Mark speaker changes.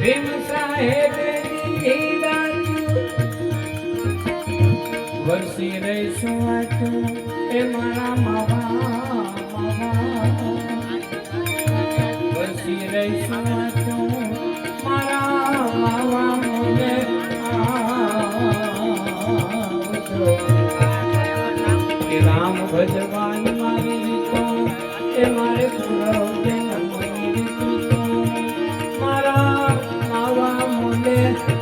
Speaker 1: ભીમ સાહેબ વરસી રહીશું આટલું એ મારા માવા રામ ભજવાન મારી તો એ મારે પુરવજે Yeah.